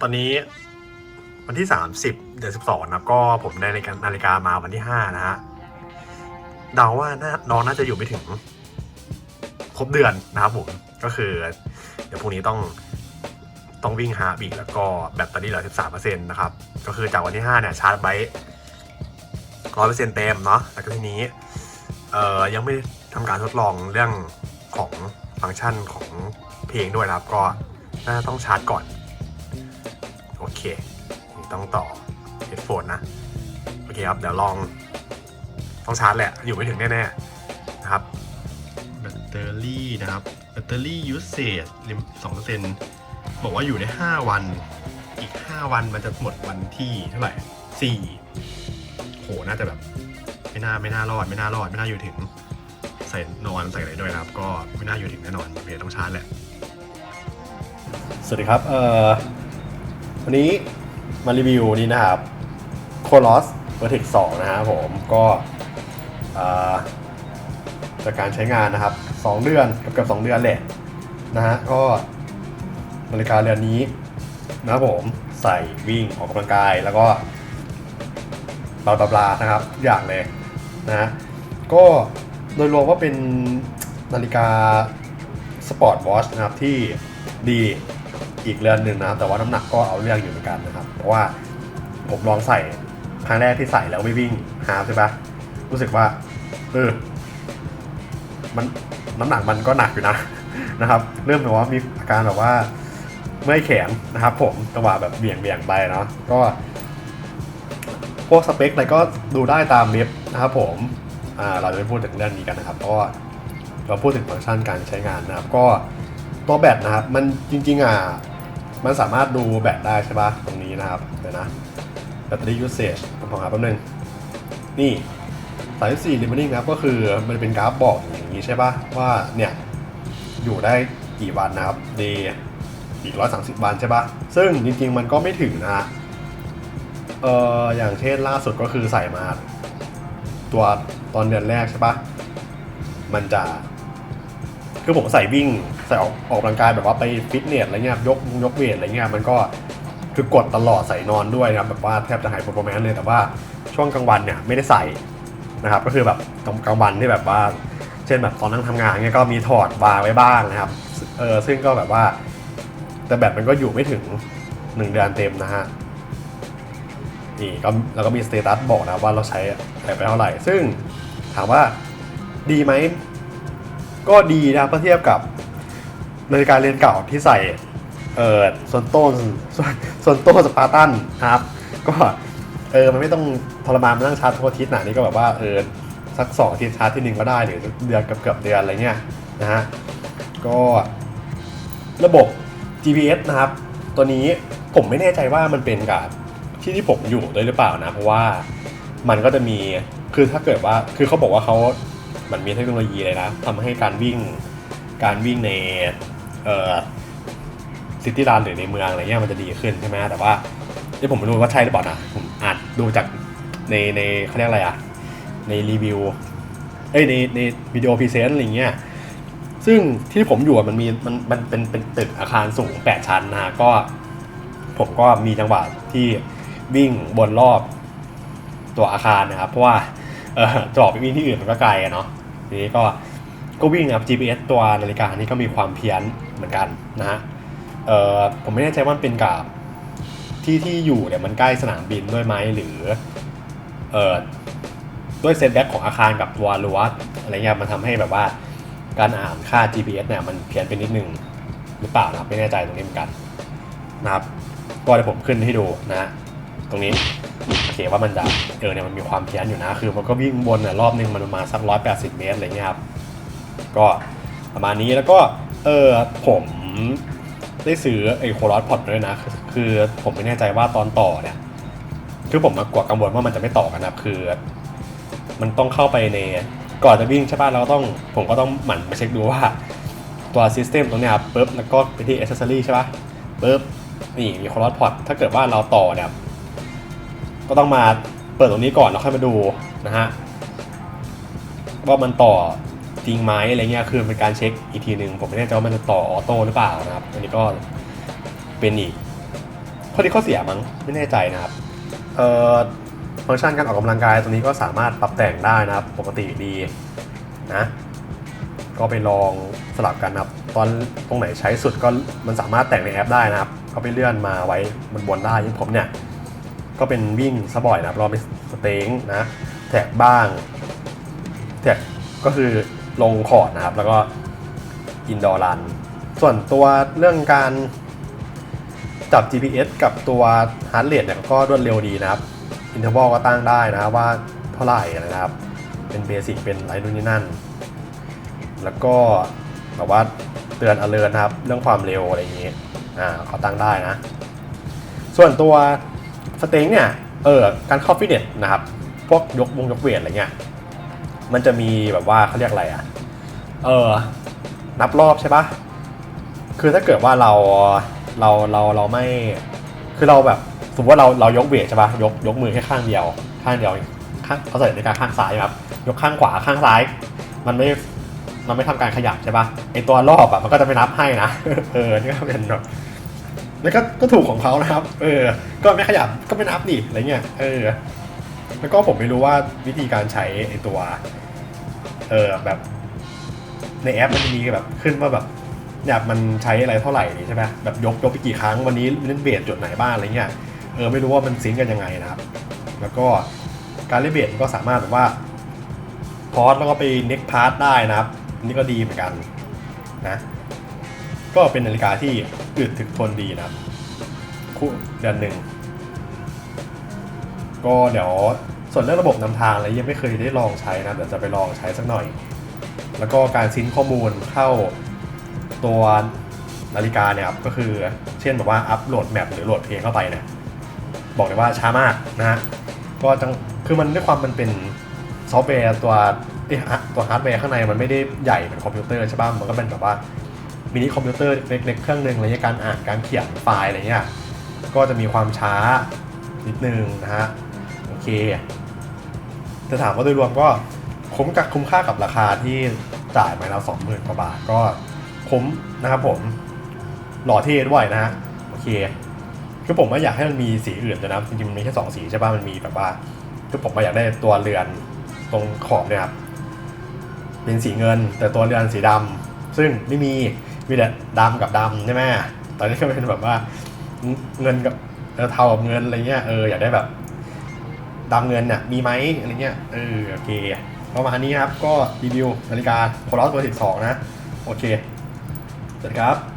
ตอนนี้วันที่ 30 เดือน12นะครับก็ผมได้นาฬิกานาฬิกามาวันที่ 5 นะฮะเดาว่าน่าน้องน่าจะอยู่ไม่ถึง ครบเดือนนะครับผมก็คือ เดี๋ยวพรุ่งนี้ต้องต้องวิ่งฮาบีแล้วก็แบตเตอรี่เหลือ13%นะครับ ก็คือจากวันที่ 5 เนี่ย ชาร์จไว้100%เซ็นต์เต็มเนาะแล้วก็ทีนี้เอ่อยังไม่ทำการทดลองเรื่องของฟังก์ชันของเพลงด้วยนะครับ ก็น่าต้องชาร์จก่อน ต้องต่อเฮดโฟนนะ โอเคครับ เดี๋ยวลอง ต้องชาร์จแหละ อยู่ไม่ถึงแน่ ๆ นะครับ แบตเตอรี่นะครับ แบตเตอรี่ยูสเซจสองเปอร์เซ็นต์บอกว่าอยู่ได้5วัน อีก 5 วันมันจะหมดวันที่เท่าไหร่ 4 โห น่าจะแบบ ไม่น่าไม่น่ารอด ไม่น่ารอด ไม่น่าอยู่ถึง ใส่นอนใส่อะไรด้วยนะครับ ก็ไม่น่าอยู่ถึงแน่นอนเพต้องชาร์จแหละ สวัสดีครับ เอ่อ วันนี้มารีวิวนี่นะครับ c o l o s Vertex 2 นะครับผมก็จากการใช้งานนะครับ 2 เดือนกับเกือบ2เดือนแหละนะฮะก็นาฬิกาเรือนนี้นะครับผมใส่วิ่งออกกำลังกายแล้วก็บลาบลานะครับทุกอย่างเลยนะก็โดยรวมว่าเป็นนาฬิกาสปอร์ตวอชนะครับที่ดี อีกเรือนหนึ่งนะครับแต่ว่าน้ำหนักก็เอาเรื่องอยู่เหมือนกันนะครับ เพราะว่าผมลองใส่ครั้งแรกที่ใส่แล้วไม่วิ่งฮาล์ฟใช่ปะรู้สึกว่าเออมันน้ำหนักมันก็หนักอยู่นะนะครับ เริ่มแบบว่ามีอาการแบบว่าเมื่อยแขนนะครับ ผมจังหวะแบบเบี่ยงเบี่ยงไปเนาะก็ พวกสเปคอะไรก็ดูได้ตามเว็บนะครับ ผมอ่าเราจะไม่พูดถึงเรื่องนี้กันนะครับเพราะเราพูดถึงฟังก์ชันการใช้งานนะครับ ก็ตัวแบตนะครับ มันจริงๆอะ มันสามารถดูแบตได้ใช่ปะตรงนี้นะครับเดี๋ยวนะแบตเตอรี่ usage ผมขอหาแป๊บนึง นี่34 remaining นะครับก็คือมันเป็นกราฟบอกอย่างนี้ใช่ปะว่าเนี่ย อยู่ได้กี่วันนะครับในอีก130วันใช่ปะซึ่งจริงๆมันก็ไม่ถึงนะฮะเอ่ออย่างเช่นล่าสุดก็คือใส่มา ตัวตอนเดือนแรกใช่ปะมันจะ คือผมใส่วิ่งใส่ออกออกกำลังกายแบบว่าไปฟิตเนสอะไรเงี้ยยกยกเวทอะไรเงี้ยมันก็คือกดตลอดใส่นอนด้วยนะครับแบบว่าแทบจะหายโปรแมนเลยแต่ว่าช่วงกลางวันเนี่ยไม่ได้ใส่นะครับก็คือแบบกลางวันที่แบบว่า เช่นแบบตอนนั่งทำงานเงี้ยก็มีถอดวางไว้บ้างนะครับเออซึ่งก็แบบว่า แต่แบตมันก็อยู่ไม่ถึงหนึ่งเดือนเต็มนะฮะนี่ก็แล้วก็มีสเตตัสบอกนะว่าเราใช้อะไรไปเท่าไหร่ ซึ่งถามว่าดีไหม ก็ดีนะเมื่อเทียบกับนาฬิกาเรือนเก่าที่ใส่เออส่วนโต้นส่วนส่วนโต้สปาร์ตันครับ ก็เออมันไม่ต้องทรมานมานั่งชาร์จทุกอาทิตย์นะนี่ก็แบบว่าเออสักสองอาทิตย์ชาร์จที่หนึ่งก็ได้หรือเดือนกับเกือบเดือนอะไรเงี้ยนะฮะก็ระบบ GPS นะครับ ตัวนี้ผมไม่แน่ใจว่ามันเป็นกับที่ที่ผมอยู่ด้วยหรือเปล่านะ เพราะว่ามันก็จะมีคือถ้าเกิดว่าคือเขาบอกว่าเขา มันมีเทคโนโลยีเลยนะทำให้การวิ่งการวิ่งในเอ่อซิตี้รันหรือในเมืองอะไรเงี้ยมันจะดีขึ้นใช่ไหมแต่ว่าที่ผมไม่รู้ว่าใช่หรือเปล่านะผมอ่านดูจากในในเขาเรียกอะไรอะในรีวิวเอ้ยในในวิดีโอพรีเซนต์อะไรเงี้ยซึ่งที่ผมอยู่มันมีมันมันเป็นเป็นตึกอาคารสูง 8 ชั้นนะก็ ผมก็มีจังหวะที่วิ่งบนรอบตัวอาคารนะครับ เพราะว่าเออจะออกไปวิ่งที่อื่นมันก็ไกลอะเนาะ นี้ก็ก็วิ่งนะครับ GPS ตัวนาฬิกานี่ก็มีความเพี้ยนเหมือนกันนะฮะเออผมไม่แน่ใจว่าเป็นกับที่ที่อยู่เนี่ยมันใกล้สนามบินด้วยไหมหรือเออด้วยเซตแบ็กของอาคารกับตัวรั้วอะไรเงี้ยมันทำให้แบบว่าการอ่านค่า GPS เนี่ยมันเพี้ยนไปนิดนึงหรือเปล่านะครับไม่แน่ใจตรงนี้เหมือนกันนะครับก็เดี๋ยวผมขึ้นให้ดูนะฮะตรงนี้ เคว่ามันจะเออเนี่ยมันมีความเพี้ยนอยู่นะ คือมันก็วิ่งบนเนี่ยรอบนึงมันประมาณสักร้อยแปดสิบเมตรอะไรเงี้ยครับก็ประมาณนี้แล้วก็เออผมได้ซื้อไอ้โคลอสพอดด้วยนะ คือผมไม่แน่ใจว่าตอนต่อเนี่ยคือผมมากลัวกังวลว่ามันจะไม่ต่อกันนะครับคือ มันต้องเข้าไปในก่อนจะวิ่งใช่ป่ะเราก็ต้องผมก็ต้องหมั่นมาเช็คดูว่าตัวซิสเต็มตรงเนี้ยครับปุ๊บแล้วก็ไปที่อ c เซอรี่ใช่ป่ะปุ๊บนี่มีโคอร์สพอร์ตถ้าเกิดว่าเราต่อเนี่ย ก็ต้องมาเปิดตรงนี้ก่อนแล้วค่อยมาดูนะฮะว่ามันต่อจริงไหมอะไรเงี้ยคือเป็นการเช็คอีกทีหนึ่งผมไม่แน่ใจว่ามันจะต่อออโต้หรือเปล่านะครับอันนี้ก็เป็นอีกข้อดีข้อเสียมั้งไม่แน่ใจนะครับเอ่อฟังก์ชันการออกกำลังกายตัวนี้ก็สามารถปรับแต่งได้นะครับ ปกติดีนะก็ไปลองสลับกันนะครับ ตอนตรงไหนใช้สุดก็มันสามารถแต่งในแอปได้นะครับ ก็ไปเลื่อนมาไว้บนบนได้อยังผมเนี่ย ก็เป็นวิ่งซะบ่อยนะครับลองไปสเต็งนะแท็กบ้าง แท็กก็คือลงคอร์ดนะครับ แล้วก็อินดอร์รัน ส่วนตัวเรื่องการจับ GPS กับตัว Heart Rate เนี่ยก็รวดเร็วดีนะครับ อินเทอร์วอลก็ตั้งได้นะว่าเท่าไหร่นะครับ เป็นเบสิกเป็นอะไรนู่นนี่นั่น แล้วก็แบบว่าเตือน alert นะครับ เรื่องความเร็วอะไรอย่างเงี้ยอ่าเขาตั้งได้นะ ส่วนตัว สเต็งเนี่ยเออการเข้าฟิตเนสนะครับพวกยกวงยกเวทอะไรเงี้ยมันจะมีแบบว่าเขาเรียกอะไรอะเออนับรอบใช่ปะคือถ้าเกิดว่าเราเราเราเราไม่คือเราแบบสมมติว่าเราเรายกเวทใช่ปะยกยกมือแค่ข้างเดียว ข้างเดียวข้างเขาใส่ในการข้างซ้ายครับยกข้างขวาข้างซ้าย มันไม่มันไม่ทำการขยับใช่ปะไอตัวรอบอะมันก็จะไม่นับให้นะเออนี่ก็เป็นแบบ แล้วก็ก็ถูกของเขานะครับ เออ ก็ไม่ขยับก็ไม่นับดิอะไรเงี้ย เออ แล้วก็ผมไม่รู้ว่าวิธีการใช้ไอตัว เออแบบในแอปมันจะมีแบบขึ้นว่าแบบเนี่ยมันใช้อะไรเท่าไหร่นี่ใช่ไหมแบบยกยกไปกี่ครั้งวันนี้เล่นเบสจุดไหนบ้างอะไรเงี้ย เออไม่รู้ว่ามันซิงก์กันยังไงนะครับ แล้วก็การเล่นเบสก็สามารถแบบว่าพอสแล้วก็ไปเน็กพาร์ทได้นะครับ นี่ก็ดีเหมือนกันนะ ก็เป็นนาฬิกาที่อึดถึกทนดีนะครับคู่เดือนหนึ่งก็เดี๋ยวส่วนเรื่องระบบนำทางอะไรยังไม่เคยได้ลองใช้นะเดี๋ยวจะไปลองใช้สักหน่อย แล้วก็การซิงค์ข้อมูลเข้าตัวนาฬิกาเนี่ยครับก็คือเช่นแบบว่าอัปโหลดแมปหรือโหลดเพลงเข้าไปเนี่ยบอกเลยว่าช้ามากนะฮะก็จังคือมันด้วยความมันเป็นซอฟต์แวร์ตัวเอ้ฮะตัวฮาร์ดแวร์ข้างในมันไม่ได้ใหญ่เหมือนคอมพิวเตอร์ใช่ป่ะมันก็เป็นแบบว่า มินิคอมพิวเตอร์เล็กๆเครื่องหนึ่งอะไรเงี้ยการอ่านการเขียนไฟล์อะไรเงี้ยก็จะมีความช้านิดนึงนะฮะโอเคจะถามว่าโดยรวมก็คุ้มกับคุ้มค่ากับราคาที่จ่ายไปแล้วสองหมื่นกว่าบาทก็คุ้มนะครับผมหล่อเท่ด้วยนะฮะโอเคคือผมว่าอยากให้มันมีสีอื่นด้วยนะจริงๆมันมีแค่สองสีใช่ป่ะมันมีแบบว่าคือผมว่าอยากได้ตัวเรือนตรงขอบเนี่ยครับเป็นสีเงินแต่ตัวเรือนสีดำซึ่งไม่มี มีแต่ดำกับดำใช่ไหมตอนนี้ก็เป็นแบบว่าเงินกับเออเทากับเงินอะไรเงี้ยเอออยากได้แบบดำเงินเนี่ยมีไหมอะไรเงี้ยเออโอเคประมาณนี้ครับก็รีวิวนาฬิกาโคลอสตัว12นะ โอเคสวัสดีครับ